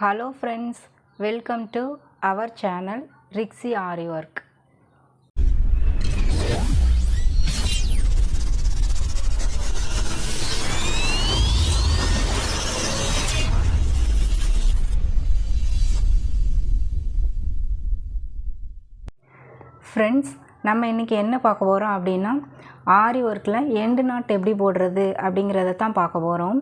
Hello friends welcome to our channel ரிக்ஸி aari work friends நம்ம இன்றைக்கி என்ன பார்க்க போகிறோம் அப்படின்னா ஆரி ஒர்க்கில் எண்டு நாட் எப்படி போடுறது அப்படிங்கிறத தான் பார்க்க போகிறோம்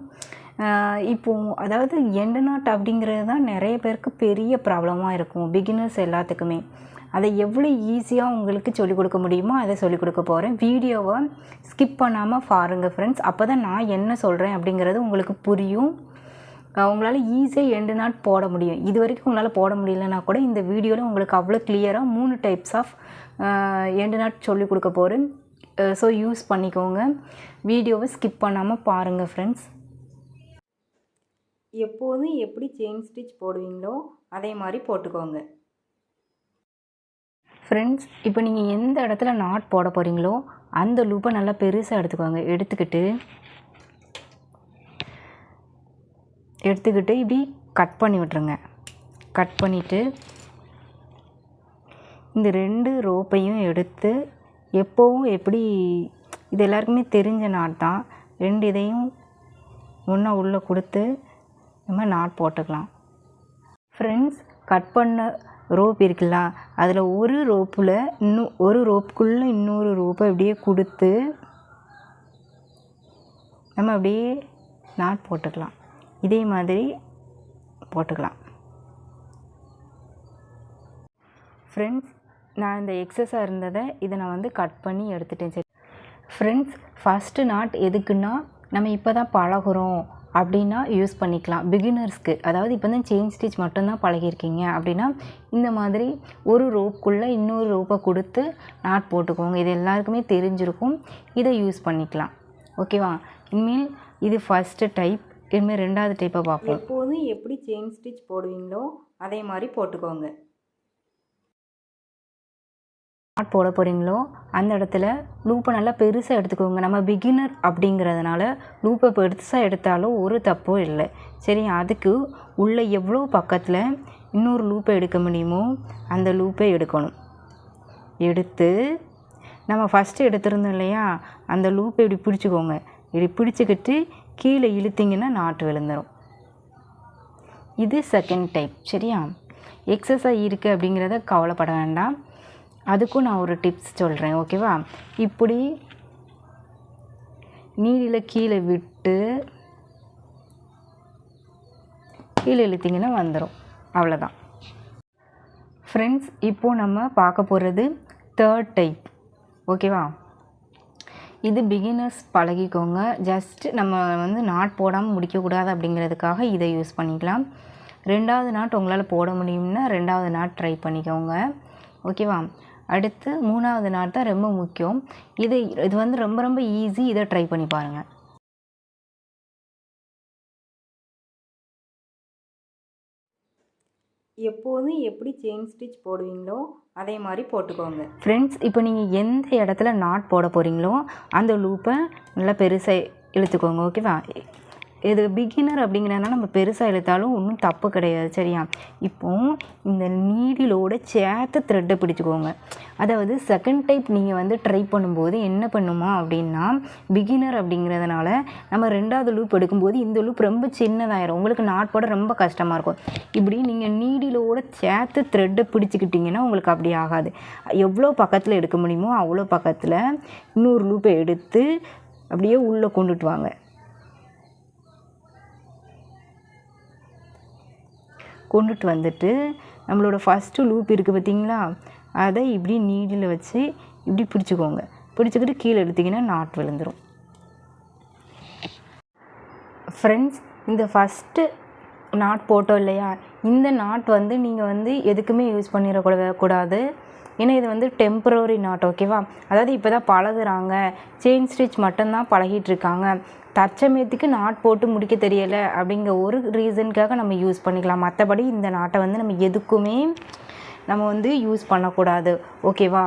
இப்போது அதாவது எண்டு நாட் அப்படிங்கிறது தான் நிறைய பேருக்கு பெரிய ப்ராப்ளமாக இருக்கும். பிகினர்ஸ் எல்லாத்துக்குமே. அதை எவ்வளோ ஈஸியாக உங்களுக்கு சொல்லிக் கொடுக்க முடியுமோ அதை சொல்லிக் கொடுக்க போகிறேன் வீடியோவை ஸ்கிப் பண்ணாமல் பாருங்கள் ஃப்ரெண்ட்ஸ் அப்போ தான் நான் என்ன சொல்கிறேன் அப்படிங்கிறது உங்களுக்கு புரியும். உங்களால் ஈஸியாக எண்டு நாட் போட முடியும். இது வரைக்கும் உங்களால் போட முடியலன்னா கூட இந்த வீடியோவில் உங்களுக்கு அவ்வளோ கிளியராக மூணு டைப்ஸ் ஆஃப் எண்டு நாட் சொல்லிக் கொடுக்க போகிறேன் ஸோ யூஸ் பண்ணிக்கோங்க. வீடியோவை ஸ்கிப் பண்ணாமல் பாருங்கள் ஃப்ரெண்ட்ஸ் எப்போதும் எப்படி செயின் ஸ்டிச் போடுவீங்களோ அதே மாதிரி போட்டுக்கோங்க. ஃப்ரெண்ட்ஸ் இப்போ நீங்கள் எந்த இடத்துல நாட் போட போகிறீங்களோ அந்த லூப்பை நல்லா பெருசாக எடுத்துக்கோங்க. எடுத்துக்கிட்டு எடுத்துக்கிட்டு இப்படி கட் பண்ணி விட்ருங்க கட் பண்ணிவிட்டு இந்த ரெண்டு ரோப்பையும் எடுத்து எப்போவும் எப்படி இது எல்லாருக்குமே தெரிஞ்ச நாட் தான். ரெண்டு இதையும் ஒன்றா உள்ளே கொடுத்து நம்ம நாட் போட்டுக்கலாம். ஃப்ரெண்ட்ஸ் கட் பண்ண ரோப் இருக்குல்ல அதில் ஒரு ரோப்பில் இன்னும் ஒரு ரோப்புக்குள்ளே இன்னொரு ரோப்பை அப்படியே கொடுத்து நம்ம அப்படியே நாட் போட்டுக்கலாம். இதே மாதிரி போட்டுக்கலாம். ஃப்ரெண்ட்ஸ் நான் இந்த எக்ஸஸாக இருந்ததை இதை நான் வந்து கட் பண்ணி எடுத்துட்டேன். சரி. ஃப்ரெண்ட்ஸ் ஃபஸ்ட்டு நாட் எதுக்குன்னா நம்ம இப்போ தான் பழகுறோம். அப்படின்னா யூஸ் பண்ணிக்கலாம். பிகினர்ஸ்க்கு அதாவது இப்போ தான் செயின் ஸ்டிச் மட்டும்தான் பழகிருக்கீங்க அப்படின்னா இந்த மாதிரி ஒரு ரோப்புக்குள்ளே இன்னொரு ரோப்பை கொடுத்து நாட் போட்டுக்கோங்க. இது எல்லாருக்குமே தெரிஞ்சிருக்கும். இதை யூஸ் பண்ணிக்கலாம். ஓகேவா இனிமேல் இது ஃபஸ்ட்டு டைப் இனிமேல் ரெண்டாவது டைப்பை பார்ப்போம். எப்போதும் எப்படி செயின் ஸ்டிச் போடுவீங்களோ அதே மாதிரி போட்டுக்கோங்க. நாட் போட போகிறீங்களோ அந்த இடத்துல லூப்பை நல்லா பெருசாக எடுத்துக்கோங்க. நம்ம பிகினர் அப்படிங்கிறதுனால லூப்பை பெருசாக எடுத்தாலும் ஒரு தப்பும் இல்லை. சரி அதுக்கு உள்ளே எவ்வளோ பக்கத்தில் இன்னொரு லூப்பை எடுக்க முடியுமோ அந்த லூப்பை எடுக்கணும். எடுத்து நம்ம ஃபஸ்ட்டு எடுத்திருந்தோம் இல்லையா அந்த லூப்பை இப்படி பிடிச்சிக்கோங்க. இப்படி பிடிச்சிக்கிட்டு கீழே இழுத்திங்கன்னா நாட்டு விழுந்துடும் இது செகண்ட் டைப் சரியா? எக்ஸசைஸ் இருக்குது அப்படிங்கிறத கவலைப்பட வேண்டாம். அதுக்கும் நான் ஒரு டிப்ஸ் சொல்கிறேன் ஓகேவா இப்படி நீரில் கீழே விட்டு கீழே இழுத்திங்கன்னா வந்துடும் அவ்வளோதான் ஃப்ரெண்ட்ஸ் இப்போது நம்ம பார்க்க போகிறது தேர்ட் டைப் ஓகேவா இது பிகினர்ஸ் பழகிக்கோங்க. ஜஸ்ட் நம்ம வந்து நாட் போடாமல் முடிக்கக்கூடாது அப்படிங்கிறதுக்காக இதை யூஸ் பண்ணிக்கலாம். ரெண்டாவது நாட் உங்களால் போட முடியும்னா ரெண்டாவது நாட் ட்ரை பண்ணிக்கோங்க ஓகேவா அடுத்து மூணாவது நாட் தான் ரொம்ப முக்கியம். இது இது வந்து ரொம்ப ரொம்ப ஈஸி இதை ட்ரை பண்ணி பாருங்கள் எப்போதும் எப்படி செயின் ஸ்டிச் போடுவீங்களோ அதே மாதிரி போட்டுக்கோங்க. ஃப்ரெண்ட்ஸ் இப்போ நீங்கள் எந்த இடத்துல நாட் போட போகிறீங்களோ அந்த லூப்பை நல்லா பெருசாக இழுத்துக்கோங்க ஓகேவா இது பிகினர் அப்படிங்கிறதுனால நம்ம பெருசாக இழுத்தாலும் ஒன்றும் தப்பு கிடையாது சரியா? இப்போ இந்த நீடிலோட சேர்த்து த்ரெட்டை பிடிச்சிக்கோங்க. அதாவது செகண்ட் டைப் நீங்கள் வந்து ட்ரை பண்ணும்போது என்ன பண்ணுமா அப்படின்னா பிகினர் அப்படிங்கிறதுனால நம்ம ரெண்டாவது லூப் எடுக்கும்போது இந்த லூப் ரொம்ப சின்னதாயிரும். உங்களுக்கு நாட்போட ரொம்ப கஷ்டமாக இருக்கும். இப்படி நீங்கள் நீடிலோட சேர்த்து த்ரெட்டை பிடிச்சிக்கிட்டிங்கன்னா உங்களுக்கு அப்படி ஆகாது. எவ்வளோ பக்கத்தில் எடுக்க முடியுமோ அவ்வளோ பக்கத்தில் இன்னொரு லூப்பை எடுத்து அப்படியே உள்ளே கொண்டுட்டு வாங்க. கொண்டுட்டு வந்துட்டு நம்மளோட ஃபஸ்ட்டு லூப் இருக்குது பார்த்தீங்களா அதை இப்படி நீடில் வச்சு இப்படி பிடிச்சிக்கோங்க. பிடிச்சிக்கிட்டு கீழே எடுத்திங்கன்னா நாட் விழுந்துடும் ஃப்ரெண்ட்ஸ் இந்த ஃபஸ்ட்டு நாட் போட்டோம் இல்லையா? இந்த நாட் வந்து நீங்கள் வந்து எதுக்குமே யூஸ் பண்ணிடக்கூட கூடாது ஏன்னா இது வந்து டெம்ப்ரவரி நாட் ஓகேவா அதாவது இப்போ தான் பழகுறாங்க. செயின் ஸ்டிச் மட்டும்தான் பழகிட்டு இருக்காங்க. தற்சமயத்துக்கு நாட் போட்டு முடிக்க தெரியலை அப்படிங்கிற ஒரு ரீசனுக்காக நம்ம யூஸ் பண்ணிக்கலாம். மற்றபடி இந்த நாட்டை வந்து நம்ம எதுக்குமே நம்ம வந்து யூஸ் பண்ணக்கூடாது. ஓகேவா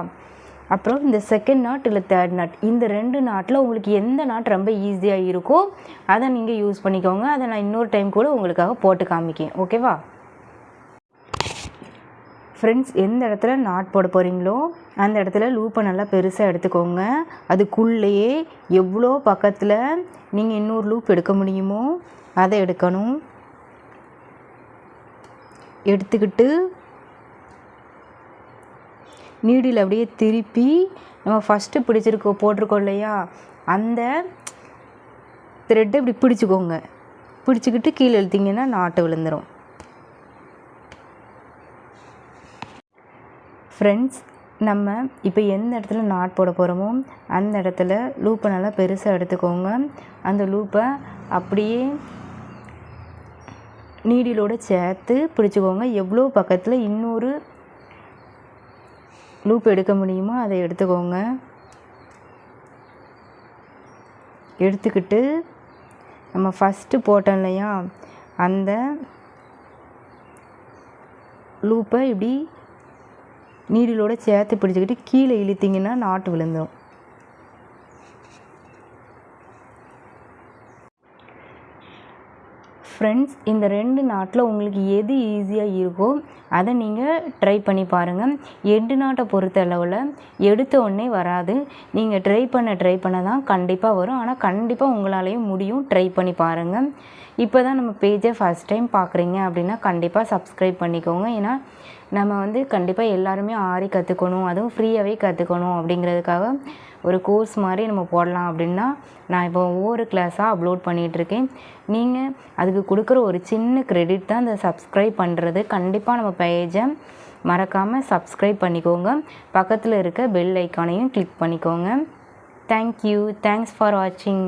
அப்புறம் இந்த செகண்ட் நாட் இல்லை தேர்ட் நாட் இந்த ரெண்டு நாட்டில் உங்களுக்கு எந்த நாட் ரொம்ப ஈஸியாக இருக்கோ அதை நீங்கள் யூஸ் பண்ணிக்கோங்க. அதை நான் இன்னொரு டைம் கூட உங்களுக்காக போட்டு காமிக்கேன் ஓகேவா ஃப்ரெண்ட்ஸ் எந்த இடத்துல நாட் போட போகிறீங்களோ அந்த இடத்துல லூப்பை நல்லா பெருசாக எடுத்துக்கோங்க. அதுக்குள்ளேயே எவ்வளோ பக்கத்தில் நீங்கள் இன்னொரு லூப் எடுக்க முடியுமோ அதை எடுக்கணும். எடுத்துக்கிட்டு நீடில் அப்படியே திருப்பி நம்ம ஃபஸ்ட்டு பிடிச்சிருக்கோம் போட்டிருக்கோம் இல்லையா? அந்த த்ரெட்டை இப்படி பிடிச்சிக்கோங்க. பிடிச்சிக்கிட்டு கீழே இழுத்திங்கன்னா நாட்டு விழுந்துடும் ஃப்ரெண்ட்ஸ் நம்ம இப்போ எந்த இடத்துல நாட் போட போகிறோமோ அந்த இடத்துல லூப்பை நல்லா பெருசாக எடுத்துக்கோங்க. அந்த லூப்பை அப்படியே நீடிலோடு சேர்த்து பிடிச்சிக்கோங்க. எவ்வளோ பக்கத்தில் இன்னொரு லூப் எடுக்க முடியுமோ அதை எடுத்துக்கோங்க. எடுத்துக்கிட்டு நம்ம ஃபஸ்ட்டு போட்டோம் இல்லையா அந்த லூப்பை இப்படி நீடிலோட சேர்த்து பிடிச்சிக்கிட்டு கீழே இழுத்தீங்கன்னா நாட்டு விழுந்துடும் ஃப்ரெண்ட்ஸ் இந்த ரெண்டு நாட்டில் உங்களுக்கு எது ஈஸியாக இருக்கோ அதை நீங்கள் ட்ரை பண்ணி பாருங்கள் எட்டு நாட்டை பொறுத்த அளவில் எடுத்த உடனே வராது. நீங்கள் ட்ரை பண்ண ட்ரை பண்ண தான் கண்டிப்பாக வரும். ஆனால் கண்டிப்பாக உங்களாலேயும் முடியும் ட்ரை பண்ணி பாருங்கள் இப்போ தான் நம்ம பேஜை ஃபஸ்ட் டைம் பார்க்குறீங்க அப்படின்னா கண்டிப்பாக சப்ஸ்கிரைப் பண்ணிக்கோங்க. ஏன்னா நம்ம வந்து கண்டிப்பாக எல்லாருமே ஆரி கற்றுக்கணும் அதுவும் ஃப்ரீயாகவே கற்றுக்கணும் அப்படிங்கிறதுக்காக ஒரு கோர்ஸ் மாதிரி நம்ம போடலாம் அப்படின்னா நான் இப்போ ஒவ்வொரு கிளாஸாக அப்லோட் பண்ணிகிட்ருக்கேன் நீங்கள் அதுக்கு கொடுக்குற ஒரு சின்ன க்ரெடிட் தான் இந்த சப்ஸ்கிரைப் பண்ணுறது கண்டிப்பாக நம்ம பேஜை மறக்காமல் சப்ஸ்கிரைப் பண்ணிக்கோங்க. பக்கத்தில் இருக்க பெல் ஐக்கானையும் கிளிக் பண்ணிக்கோங்க. தேங்க்யூ தேங்க்ஸ் ஃபார் வாட்சிங்